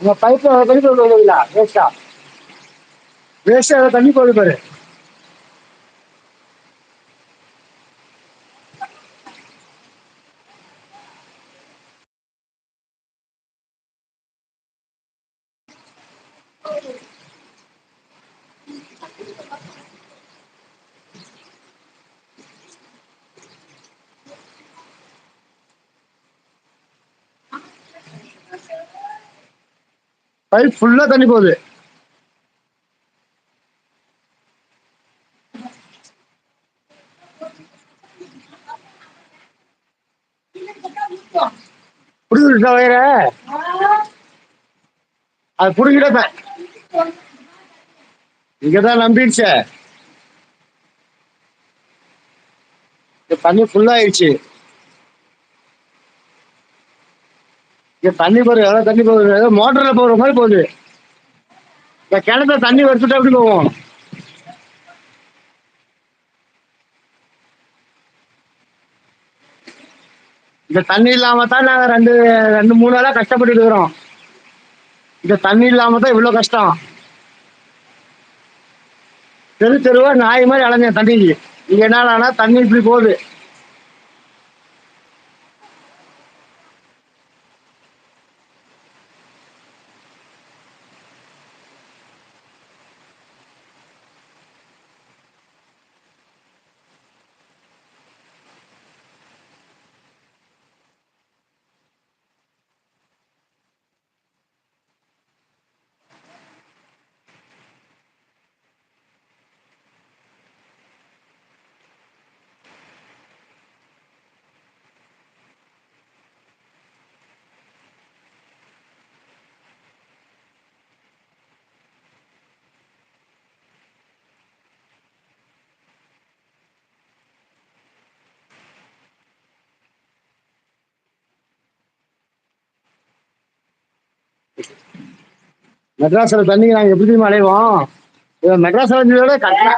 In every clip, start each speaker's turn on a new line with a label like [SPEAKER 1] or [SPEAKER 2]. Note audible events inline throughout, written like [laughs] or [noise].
[SPEAKER 1] உங்க பைப்ல தண்ணி போகுதுங்களா வேஸ்டா வேஸ்டா தண்ணி போகுது பாரு. பைப் ஃபுல்லா தண்ணி போகுது. புடிச்சுட்டா வயிற? அது புடிங்கிட்ட இங்கதான் நம்பிடுச்சே தண்ணி ஃபுல்லா இங்க தண்ணி போறது எவ்வளவு தண்ணி போகுது ஏதோ மோட்டர்ல போற மாதிரி போகுது. இந்த கிணத்துல தண்ணி வச்சுட்டு எப்படி போவோம் இந்த தண்ணி இல்லாம தான் நாங்க ரெண்டு ரெண்டு மூணு நாளா கஷ்டப்பட்டுட்டு இருக்கிறோம். இந்த தண்ணி இல்லாம தான் இவ்வளவு கஷ்டம். தெரு தெருவா நாய் மாதிரி அலைஞ்சேன் தண்ணிக்கு. இங்க என்ன தண்ணி இப்படி போகுது. மெட்ராஸ்ல தண்ணி நாங்க எப்படி தெரியுமா அலைவோம்? இவன் மெட்ராஸ் அலைஞ்சதோட கட்டணா.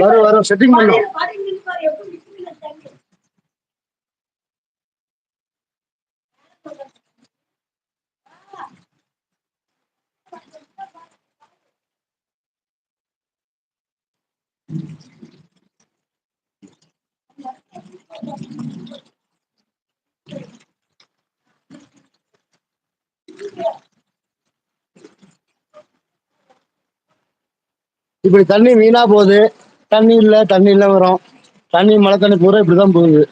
[SPEAKER 1] வரும் வரும் செட்டிங் பண்ணும் இப்படி தண்ணி வீணா போகுது. தண்ணி இல்ல தண்ணி இல்ல வரும். தண்ணி மழை தண்ணி பூரா இப்படிதான் போகுது.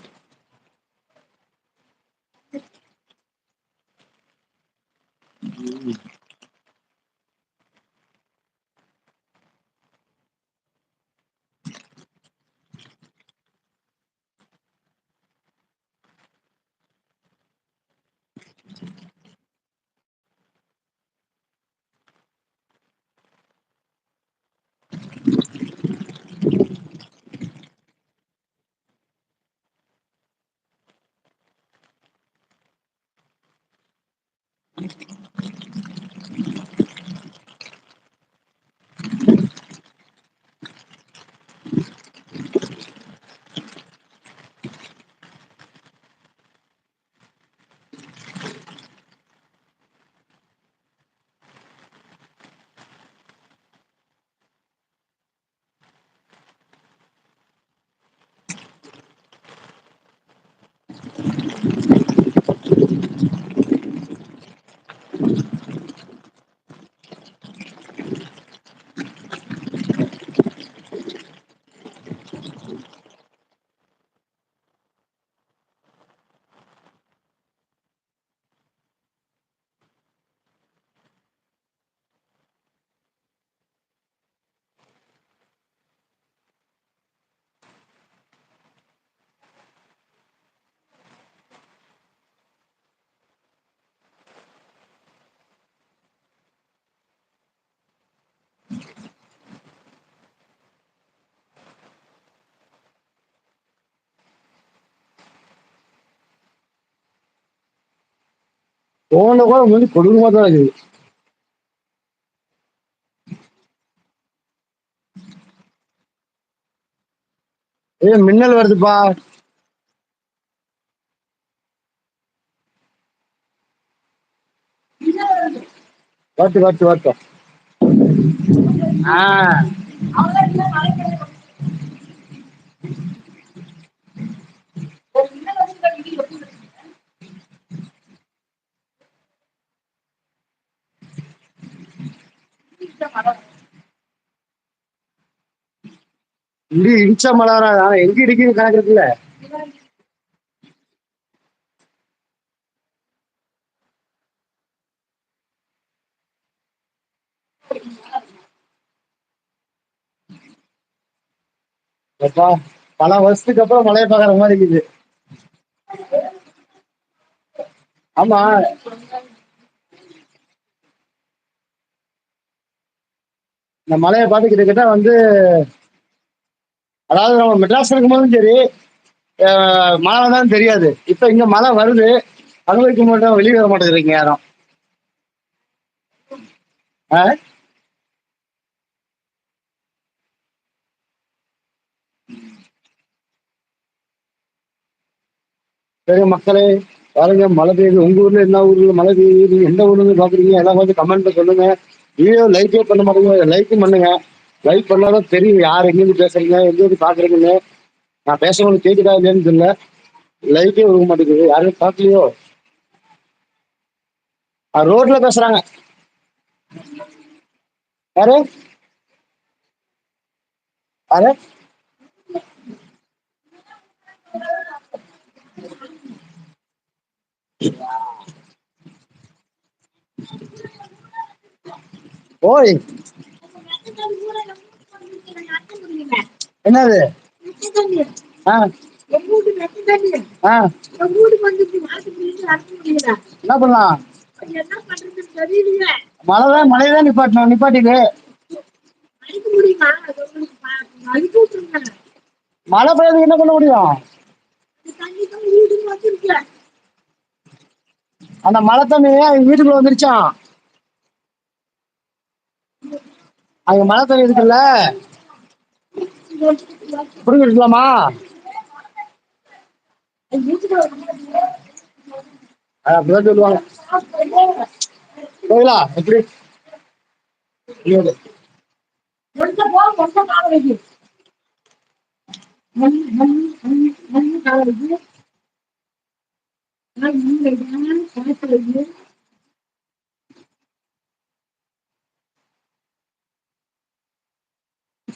[SPEAKER 1] Thank you. போன கூட வந்து கொடூரமா தான் இருக்குது. ஏ மின்னல் வருதுப்பா. வாட்டு வாட்டு வாட்டு. ஆ. இடி இடிச்ச மலாரா? ஆனா எங்க இடிக்குது கணக்கு இருக்குல்ல பல வருஷத்துக்கு அப்புறம் மழையை பாக்குற மாதிரி இருக்குது. ஆமா இந்த மலையை பார்த்து கிட்டத்தட்ட வந்து அதாவது நம்ம மெட்ராஸ் இருக்கும்போதும் சரி அஹ், மழை வந்தாலும் தெரியாது. இப்ப இங்க மழை வருது அனுபவிக்க மாட்டோம் வெளியே வர மாட்டேங்கிறீங்க யாரும் ஆ? சரி மக்களே பாருங்க மழை பெய்யுது. உங்க ஊர்ல என்ன ஊர்ல மழை பெய்யுது. எந்த ஊர்ல இருந்து பாக்குறீங்க எல்லாம் கொஞ்சம் கமெண்ட்ல சொல்லுங்க. வீடியோ லைக்கே பண்ண மாட்டேங்க. லைக்கும் பண்ணுங்க. லைக் பண்ணாதான் தெரியும் யார் எங்கேருந்து பேசுறீங்க எங்கேருந்து பாக்குறீங்கன்னு. நான் பேசுறவங்க கேட்குதா இல்லையான்னு தெரியல. லைக்கே விழுக மாட்டேங்குது. யாரும் பார்க்கலையோ? ரோட்ல பேசுறாங்க. யாரு? யாரு? ஓய். என்னது? ஆ. ஆ. என்ன பண்ணலாம்? மழைதான் மழைதான் நிப்பாட்டணும். நிப்பாட்டிடு. மழை பெய்யாது என்ன பண்ண முடியும்? அந்த மழை தண்ணி வீட்டுக்குள்ள வந்துருச்சான் அங்க மழை தண்ணி இருக்குல்ல? புரிஞ்சுக்கலாமா அப்படிதான் சொல்லுவாங்க. போகலா எப்படி?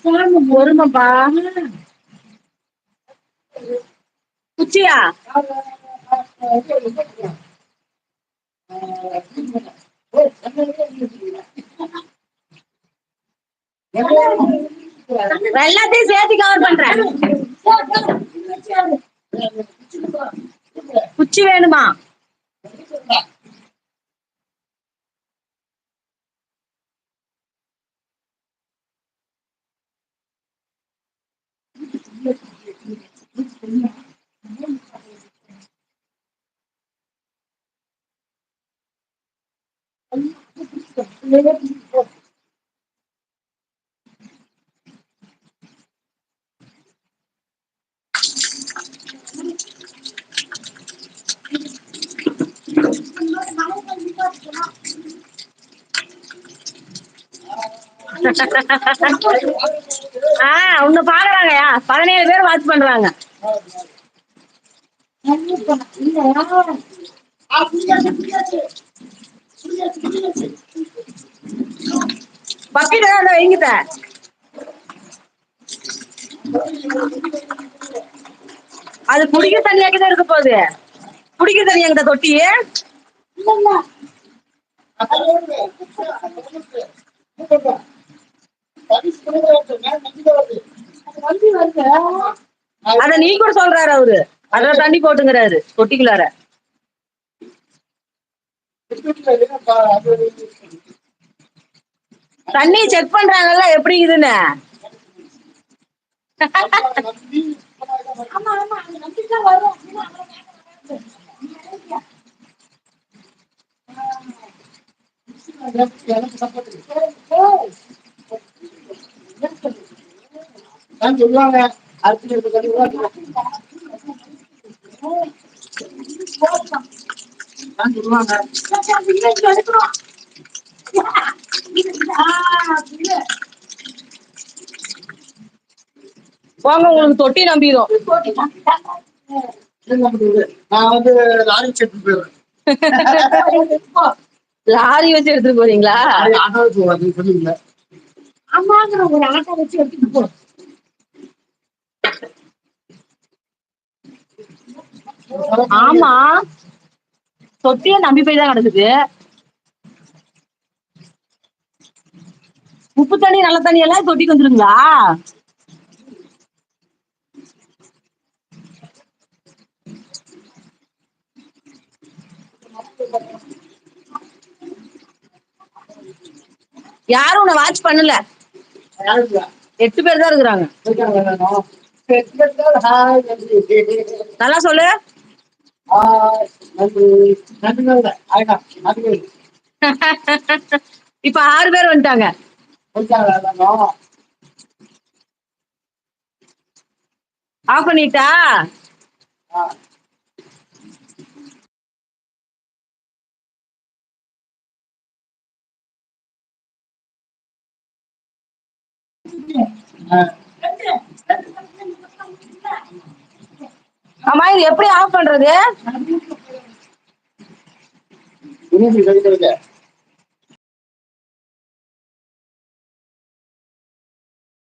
[SPEAKER 1] ஐயோடு.
[SPEAKER 2] பொறுமைப்பா. குச்சியா? எல்லாத்தையும் சேர்த்து கவர் பண்றேன். குச்சி வேணுமா? ஆஹ் உன்னை பாக்குறாங்கயா பதினேழு பேர் வாட்ச் பண்றாங்க. பக்கெட் தான் வைங்கிட்ட அது குடிக்க தண்ணியாக்கி தான் இருக்க போகுது. குடிக்க தண்ணி எங்கிட்ட தொட்டி? அத நீ கூட சொல்றாரு அவரு. அதுல தண்ணி போட்டுங்கிறாரு தொட்டிக்குள்ளார. தண்ணி செக் பண்றாங்கல்ல எப்படி இதுன்னு?
[SPEAKER 1] தான் சொல்லுவாங்க அடுத்து இந்த தண்ணி கூட சொல்லுவாங்க
[SPEAKER 2] போங்க உங்களுக்கு தொட்டி நம்பிடும்?
[SPEAKER 1] நான் வந்து லாரி செட்டு போயிடுறேன்.
[SPEAKER 2] லாரி வச்சு எடுத்துட்டு போறீங்களா?
[SPEAKER 3] அம்மாங்கிற ஒரு ஆட்டை வச்சு எடுத்துட்டு போ.
[SPEAKER 2] ஆமா. தொட்டிய நம்பி போய் தான் கிடக்குது. உப்பு தண்ணி நல்ல தண்ணி எல்லாம் தொட்டிக்கு வந்துருங்களா யாரும் உன்னை வாட்ச் பண்ணல எட்டு பேர் தான் இருக்கிறாங்க. நல்லா சொல்லு. [laughs] இப்ப ஆறு பேர் வந்துட்டாங்க. ஆஃப் பண்ணிட்டா. ஆமா இது எப்படி ஆஃப் பண்றது?